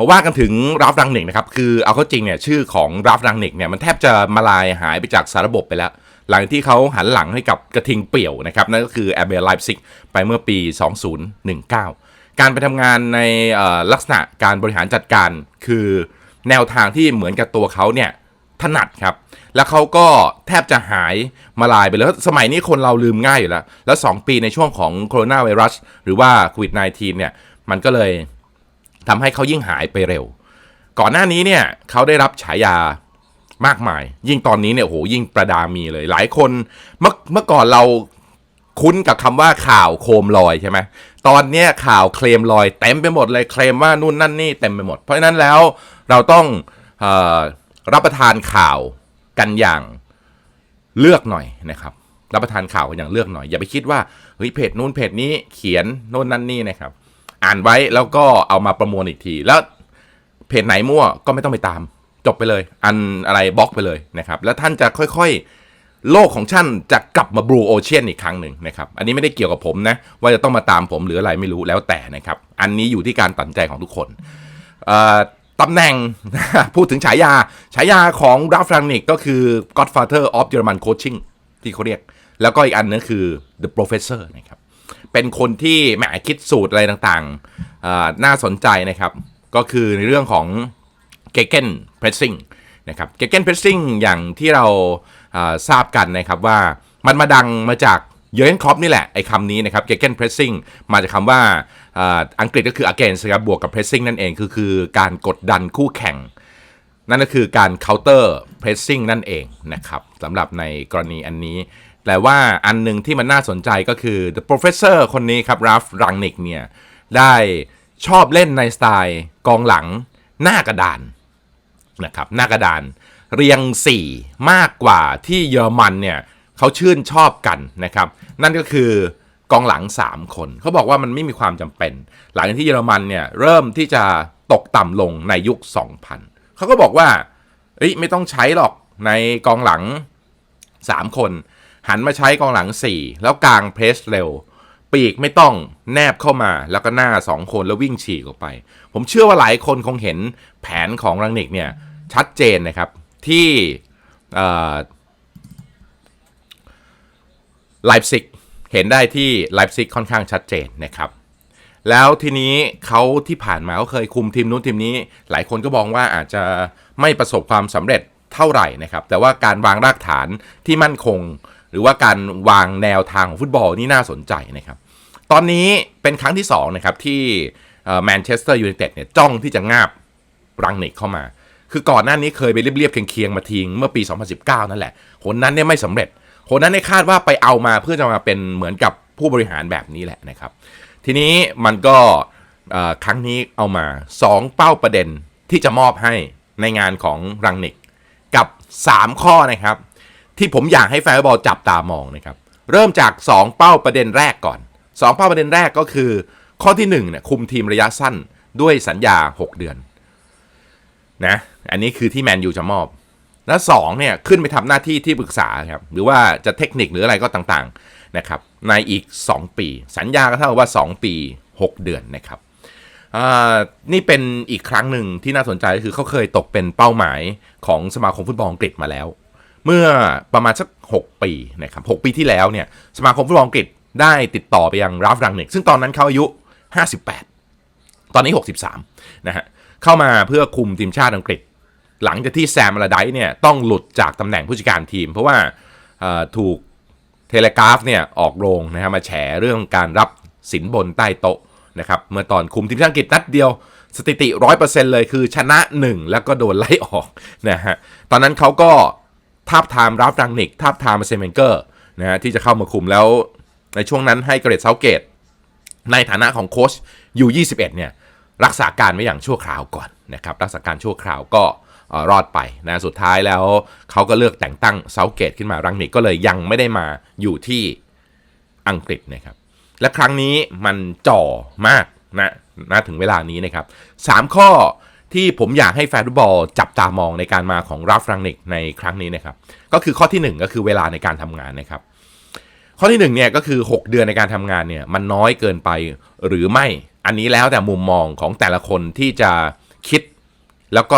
ราะว่ากันถึงราฟรังเนิกนะครับ คือเอาเข้าจริงเนี่ยชื่อของราฟรังเนิกเนี่ยมันแทบจะมาลายหายไปจากสารบบไปแล้ว หลังที่เขาหันหลังให้กับกระทิงเปี่ยวนะครับ นั่นก็คือแอเบลไลฟ์ซิกไปเมื่อปี 2019 การไปทำงานในลักษณะการบริหารจัดการ คือแนวทางที่เหมือนกับตัวเขาเนี่ยถนัดครับ แล้วเขาก็แทบจะหายมาลายไปแล้ว สมัยนี้คนเราลืมง่ายอยู่แล้ว แล้ว 2 ปีในช่วงของโคโรนาไวรัสหรือว่าโควิด -19 เนี่ย มันก็เลย ทำให้เขายิ่งหายไปเร็ว ก่อนหน้านี้เนี่ยเขาได้รับฉายามากมาย ยิ่งตอนนี้เนี่ยโหยิ่งประดามีเลย หลายคนเมื่อเมื่อก่อนเราคุ้นกับคำว่าข่าวโคมลอยใช่ไหมตอนเนี้ยข่าวเคลมลอยเต็มไปหมดเลยเคลมว่านู่นนั่นนี่เต็มไปหมด เพราะฉะนั้นแล้วเราต้องออรับประทานข่าวกันอย่างเลือกหน่อยนะครับ รับประทานข่าวกันอย่างเลือกหน่อย อย่าไปคิดว่าเฮ้ยเพจนู้นเพจนี้เขียนโน่นนั่นนี่นะครับานไว้แล้วก็เอามาประมวลอีกที แล้วเพจไหนมั่วก็ไม่ต้องไปตาม จบไปเลย อันอะไรบล็อกไปเลยนะครับ แล้วท่านจะค่อยๆ โลกของท่านจะกลับมาบลูโอเชียนอีกครั้งหนึ่งนะครับ อันนี้ไม่ได้เกี่ยวกับผมนะ ว่าจะต้องมาตามผมหรืออะไรไม่รู้แล้วแต่นะครับ อันนี้อยู่ที่การตัดใจของทุกคนตำแหน่งพูดถึงฉายา ฉายาของราฟรังนิกก็คือ Godfather of German Coaching ที่เขาเรียก แล้วก็อีกอันนึงคือ The Professor นะครับ เป็นคนที่แหมคิดสูตรอะไรต่างๆ น่าสนใจนะครับ ก็คือในเรื่องของ g e g e n pressing นะครับ g e g e n pressing อย่างที่เราอ่าทราบกันนะครับว่ามันมาดังมาจากเยอร์เกนครอปนี่แหละ ไอ้คำนี้นะครับ g e g e n pressing มาจากคำว่าอ่าอังกฤษก็คือ against ครับบวกกับ pressing นั่นเองคือคือการกดดันคู่แข่ง นั่นก็คือการ counter pressing นั่นเองนะครับสำหรับในกรณีอันนี้ แต่ว่าอันหนึ่งที่มันน่าสนใจก็คือ the professor คนนี้ครับราฟรังนิกเนี่ยได้ชอบเล่นในสไตล์กองหลังหน้ากระดานนะครับหน้ากระดานเรียง 4 มากกว่าที่เยอรมันเนี่ยเขาชื่นชอบกันนะครับ นั่นก็คือกองหลัง 3 คนเขาบอกว่ามันไม่มีความจำเป็น หลังจากที่เยอรมันเนี่ยเริ่มที่จะตกต่ำลงในยุค 2000 เขาก็บอกว่าเอ้ยไม่ต้องใช้หรอกในกองหลัง 3 คน หันมาใช้กองหลัง 4 แล้วกลางเพรสเร็ว ปีกไม่ต้องแนบเข้ามาแล้วก็หน้า 2 คนแล้ววิ่งฉีกออกไป ผมเชื่อว่าหลายคนคงเห็นแผนของรังนิกเนี่ยชัดเจนนะครับที่ไลฟ์ซิกเห็นได้ที่ไลฟ์ซิกค่อนข้างชัดเจนนะครับแล้วทีนี้เขาที่ผ่านมาเขาเคยคุมทีมนู้นทีมนี้ หลายคนก็มองว่าอาจจะไม่ประสบความสำเร็จเท่าไหร่นะครับ แต่ว่าการวางรากฐานที่มั่นคง หรือว่าการวางแนวทางของฟุตบอลนี่น่าสนใจนะครับ ตอนนี้เป็นครั้งที่2นะครับที่แมนเชสเตอร์ยูไนเต็ดเนี่ยจ้องที่จะงาบรังนิกเข้ามา คือก่อนหน้านี้เคยไปเรียบๆเคียงๆมาทิ้งเมื่อปี 2019 นั่นแหละคนนั้นเนี่ยไม่สำเร็จคนนั้นเนี่ยคาดว่าไปเอามาเพื่อจะมาเป็นเหมือนกับผู้บริหารแบบนี้แหละนะครับ ทีนี้มันก็ครั้งนี้เอามา 2 เป้าประเด็นที่จะมอบให้ในงานของรังนิกกับ 3 ข้อนะครับ ที่ผมอยากให้แฟนบอลจับตามองนะครับ เริ่มจาก 2 เป้าประเด็นแรกก่อน 2 เป้าประเด็นแรกก็คือ ข้อที่1เนี่ยคุมทีมระยะสั้นด้วยสัญญา 6 เดือนนะอันนี้คือที่แมนยูจะมอบ และ2เนี่ยขึ้นไปทำหน้าที่ที่ปรึกษาครับหรือว่าจะเทคนิคหรืออะไรก็ต่างๆนะครับในอีก 2 ปี สัญญาก็เท่ากับว่า 2 ปี 6 เดือนนะครับนี่เป็นอีกครั้งหนึ่งที่น่าสนใจก็คือเขาเคยตกเป็นเป้าหมายของสมาคมฟุตบอลอังกฤษมาแล้ว เมื่อประมาณสัก 6 ปีนะครับ6ปีที่แล้วเนี่ยสมาคมฟุตบอลอังกฤษได้ติดต่อไปยังราฟรังนิกซึ่งตอนนั้นเขาอายุ 58 ตอนนี้ 63 นะฮะเข้ามาเพื่อคุมทีมชาติอังกฤษ หลังจากที่แซมอลาไดเนี่ยต้องหลุดจากตำแหน่งผู้จัดการทีม เพราะว่าถูกเทเลกราฟเนี่ยออกโรงนะฮะมาแฉเรื่องการรับสินบนใต้โต๊ะนะครับเมื่อตอนคุมทีมชาติอังกฤษนัดเดียวสถิติ 100%เลยคือชนะ 1 แล้วก็โดนไล่ออกนะฮะตอนนั้นเขาก็ ทาบทามราฟรังนิกทาบทามเซเมนเกอร์นะฮะที่จะเข้ามาคุมแล้วในช่วงนั้นให้เกรดเซาเกต ในฐานะของโค้ชยู21เนี่ยรักษาการไว้อย่างชั่วคราวก่อนนะครับรักษาการชั่วคราวก็รอดไปนะสุดท้ายแล้วเขาก็เลือกแต่งตั้งเซาเกตขึ้นมารังนิกก็เลยยังไม่ได้มาอยู่ที่อังกฤษนะครับและครั้งนี้มันจ่อมากนะนะถึงเวลานี้นะครับสามข้อ ที่ผมอยากให้แฟนฟุตบอลจับตามองในการมาของราฟรังนิกในครั้งนี้นะครับ ก็คือข้อที่หนึ่งก็คือเวลาในการทำงานนะครับ ข้อที่หนึ่งเนี่ยก็คือ 6 เดือนในการทำงานเนี่ยมันน้อยเกินไปหรือไม่ อันนี้แล้วแต่มุมมองของแต่ละคนที่จะคิดแล้วก็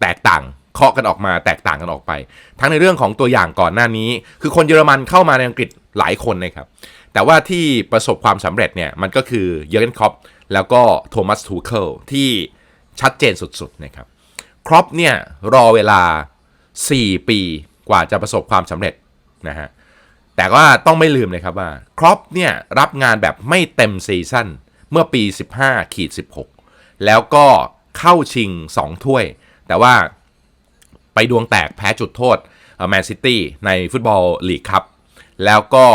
แตกต่างเคาะกันออกมาแตกต่างกันออกไป ทั้งในเรื่องของตัวอย่างก่อนหน้านี้ คือคนเยอรมันเข้ามาในอังกฤษหลายคนนะครับ แต่ว่าที่ประสบความสำเร็จเนี่ยมันก็คือเยอร์เกนคอปแล้วก็โทมัสทูเคิลที่ ชัดเจนสุดๆนะครับครอปเนี่ยรอเวลา 4 ปีกว่าจะประสบความสำเร็จนะฮะแต่ว่าต้องไม่ลืมเลยครับว่าครอปเนี่ยรับงานแบบไม่เต็มซีซั่นเมื่อปี 15ขีด16 แล้วก็เข้าชิง 2 ถ้วย แต่ว่าไปดวงแตกแพ้จุดโทษแมนซิตี้ในฟุตบอลลีกครับ แล้วก็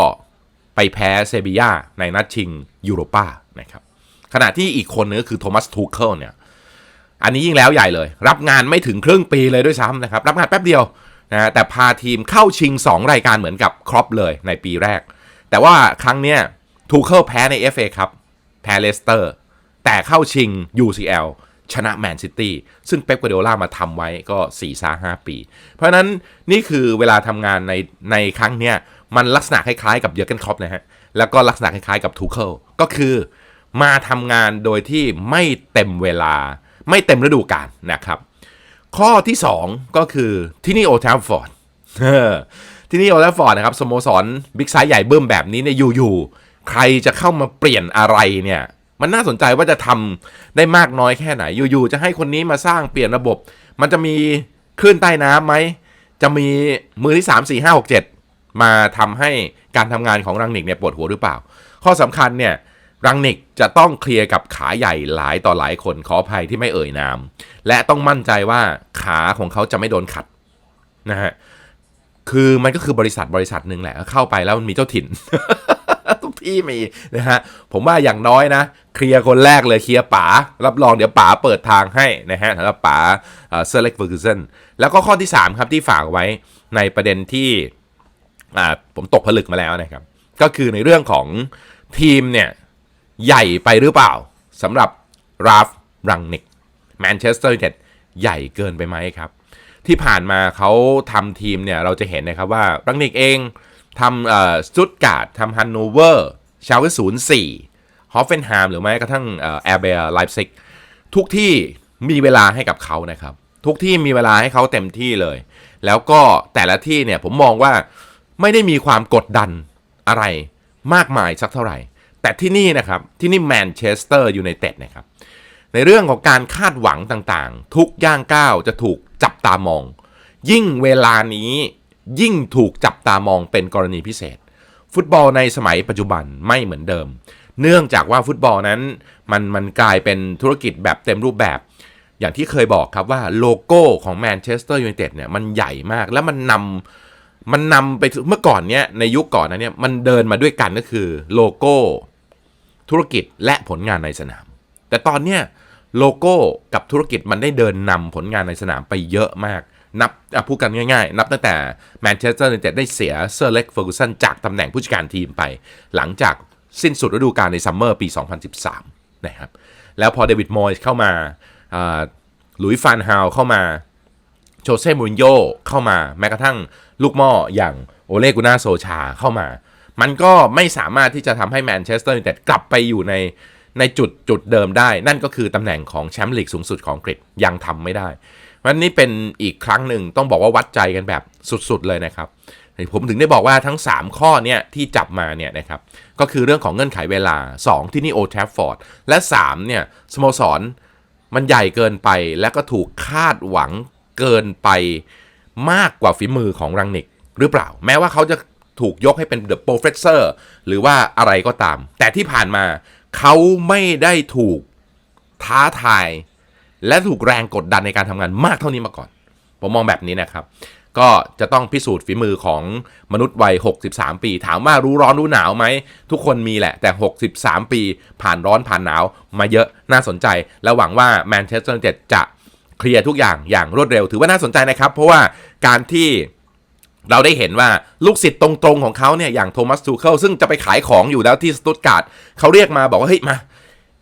ไปแพ้เซบียาในนัดชิงยูโรปานะครับขณะที่อีกคนนึงคือโทมัสทูเคิลเนี่ย อันนี้ยิ่งแล้วใหญ่เลย รับงานไม่ถึงครึ่งปีเลยด้วยซ้ำนะครับ รับงานแป๊บเดียวนะฮะแต่พาทีมเข้าชิง 2 รายการเหมือนกับครอปเลยในปีแรก แต่ว่าครั้งเนี้ยทูเคิลแพ้ใน FA ครับ แพ้เลสเตอร์ แต่เข้าชิง UCL ชนะแมนซิตี้ซึ่งเป๊ปกัวเดโอล่ามาทำไว้ก็4ี่าห้าปี เพราะฉะนั้นนี่คือเวลาทำงานในในครั้งเนี้ยมันลักษณะคล้ายๆกับเยอร์เกนครอปนะฮะ แล้วก็ลักษณะคล้ายๆกับทูเคิลก็คือมาทำงานโดยที่ไม่เต็มเวลา ไม่เต็มฤดูกาลนะครับ ข้อที่ 2 ก็คือที่นี่โอท f ฟอร์ดที่นี่โอท f ฟอร์ดนะครับสโมสรบิ๊กไซส์ใหญ่เบิ่มแบบนี้เนี่ยอยู่ๆใครจะเข้ามาเปลี่ยนอะไรเนี่ยมันน่าสนใจว่าจะทำได้มากน้อยแค่ไหน อยู่ๆจะให้คนนี้มาสร้างเปลี่ยนระบบ มันจะมีคลื่นใต้น้ำไหม จะมีมือที่ 3 4 5 6 7 มาทำให้การทำงานของรังนิกเนี่ยปวดหัวหรือเปล่า ข้อสำคัญเนี่ย รังนิกจะต้องเคลียร์กับขาใหญ่หลายต่อหลายคนขออภัยที่ไม่เอ่ยนาม และต้องมั่นใจว่าขาของเขาจะไม่โดนขัดนะฮะคือมันก็คือบริษัทบริษัทหนึ่งแหละเข้าไปแล้วมันมีเจ้าถิ่น ทุกที่มีนะฮะผมว่าอย่างน้อยนะ เคลียร์คนแรกเลยเคลียร์ป๋ารับรองเดี๋ยวป๋าเปิดทางให้นะฮะสำหรับป๋าเซอร์เล็กเฟอร์กูเซนแล้วก็ข้อที่ 3 ครับที่ฝากไว้ในประเด็นที่อ่าผมตกผลึกมาแล้วนะครับ ก็คือในเรื่องของทีมเนี่ย ใหญ่ไปหรือเปล่าสำหรับราฟรังนิกแมนเชสเตอร์ยูไนเต็ดใหญ่เกินไปไหมครับ ที่ผ่านมาเขาทำทีมเนี่ย เราจะเห็นนะครับว่ารังนิกเองทำเอ่อสตุตการ์ดทำฮันโนเวอร์ชาวศูนย์สี่ฮอฟเฟนไฮม์หรือแม้กระทั่งแอร์เบียไลฟ์ซิกทุกที่มีเวลาให้กับเขานะครับ ทุกที่มีเวลาให้เขาเต็มที่เลย แล้วก็แต่ละที่เนี่ยผมมองว่าไม่ได้มีความกดดันอะไรมากมายสักเท่าไหร่ แต่ที่นี่นะครับที่นี่แมนเชสเตอร์ยูไนเต็ดนะครับในเรื่องของการคาดหวังต่างๆ ทุกย่างก้าวจะถูกจับตามอง ยิ่งเวลานี้ยิ่งถูกจับตามองเป็นกรณีพิเศษ ฟุตบอลในสมัยปัจจุบันไม่เหมือนเดิม เนื่องจากว่าฟุตบอลนั้นมันมันกลายเป็นธุรกิจแบบเต็มรูปแบบ อย่างที่เคยบอกครับว่าโลโก้ของแมนเชสเตอร์ยูไนเต็ดเนี่ยมันใหญ่มากแล้วมันนำมันนำไปเมื่อก่อนเนี้ยในยุคก่อนนั้นเนี่ยมันเดินมาด้วยกันก็คือโลโก้ ธุรกิจและผลงานในสนาม แต่ตอนเนี้ยโลโก้กับธุรกิจมันได้เดินนำผลงานในสนามไปเยอะมาก นับพูดกันง่ายๆ นับตั้งแต่แมนเชสเตอร์ยูไนเต็ดได้เสียเซอร์เล็กเฟอร์กูสันจากตำแหน่งผู้จัดการทีมไป หลังจากสิ้นสุดฤดูกาลในซัมเมอร์ปี 2013 นะครับ แล้วพอเดวิดมอยส์เข้ามาหลุยส์ฟานฮาวเข้ามาโจเซ่มูรินโญ่เข้ามาแม้กระทั่งลูกหม่ออย่างโอเลกุน่าโซชาเข้ามา มันก็ไม่สามารถที่จะทำให้แมนเชสเตอร์ยูไนเต็ดกลับไปอยู่ในในจุดจุดเดิมได้ นั่นก็คือตำแหน่งของแชมป์ลีกสูงสุดของอังกฤษยังทำไม่ได้วันนี้เป็นอีกครั้งหนึ่งต้องบอกว่าวัดใจกันแบบสุดๆเลยนะครับผมถึงได้บอกว่าทั้ง 3 ข้อเนี่ยที่จับมาเนี่ยนะครับก็คือเรื่องของเงื่อนไขเวลา 2 ที่นี่โอทฟฟอร์ดและ3เนี่ยสโมสรมันใหญ่เกินไปและก็ถูกคาดหวังเกินไปมากกว่าฝีมือของรังนิกหรือเปล่า แม้ว่าเขาจะ ถูกยกให้เป็นเดอะโปรเฟสเซอร์หรือว่าอะไรก็ตาม แต่ที่ผ่านมาเขาไม่ได้ถูกท้าทาย และถูกแรงกดดันในการทำงานมากเท่านี้มาก่อน ผมมองแบบนี้นะครับ ก็จะต้องพิสูจน์ฝีมือของมนุษย์วัย 63 ปี ถามว่ารู้ร้อนรู้หนาวไหม ทุกคนมีแหละ แต่ 63 ปีผ่านร้อนผ่านหนาวมาเยอะน่าสนใจ และหวังว่าแมนเชสเตอร์ยูไนเต็ดจะเคลียร์ทุกอย่างอย่างรวดเร็ว ถือว่าน่าสนใจนะครับ เพราะว่าการที่ เราได้เห็นว่าลูกศิษย์ตรงๆของเขาเนี่ยอย่างโทมัสทูเคิลซึ่งจะไปขายของอยู่แล้วที่สตุตการ์ดเขาเรียกมาบอกว่าเฮ้ยมา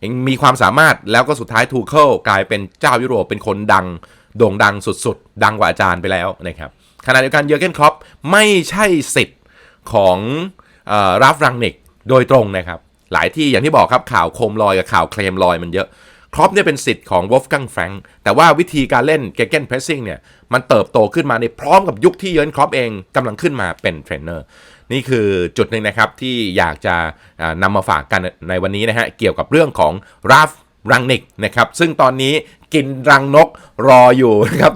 เองมีความสามารถแล้วก็สุดท้ายทูเคิลกลายเป็นเจ้ายุโรปเป็นคนดังโด่งดังสุดๆ ดังกว่าอาจารย์ไปแล้วนะครับขณะเดียวกันเยอร์เกนครอปไม่ใช่สิทธิ์ของราฟรังนิกโดยตรงนะครับ หลายที่อย่างที่บอกครับข่าวโคมลอยกับข่าวเคลมลอยมันเยอะ ครอปเนี่ยเป็นสิทธิ์ของวอฟกังแฟรงแต่ว่าวิธีการเล่นเกเกนเพรสซิ่งเนี่ยมันเติบโตขึ้นมาในพร้อมกับยุคที่เยิร์นครอปเองกำลังขึ้นมาเป็นเทรนเนอร์นี่คือจุดหนึ่งนะครับที่อยากจะนำนำมาฝากกันในวันนี้นะฮะเกี่ยวกับเรื่องของราฟรังนิกนะครับซึ่งตอนนี้กินรังนกรออยู่นะครับ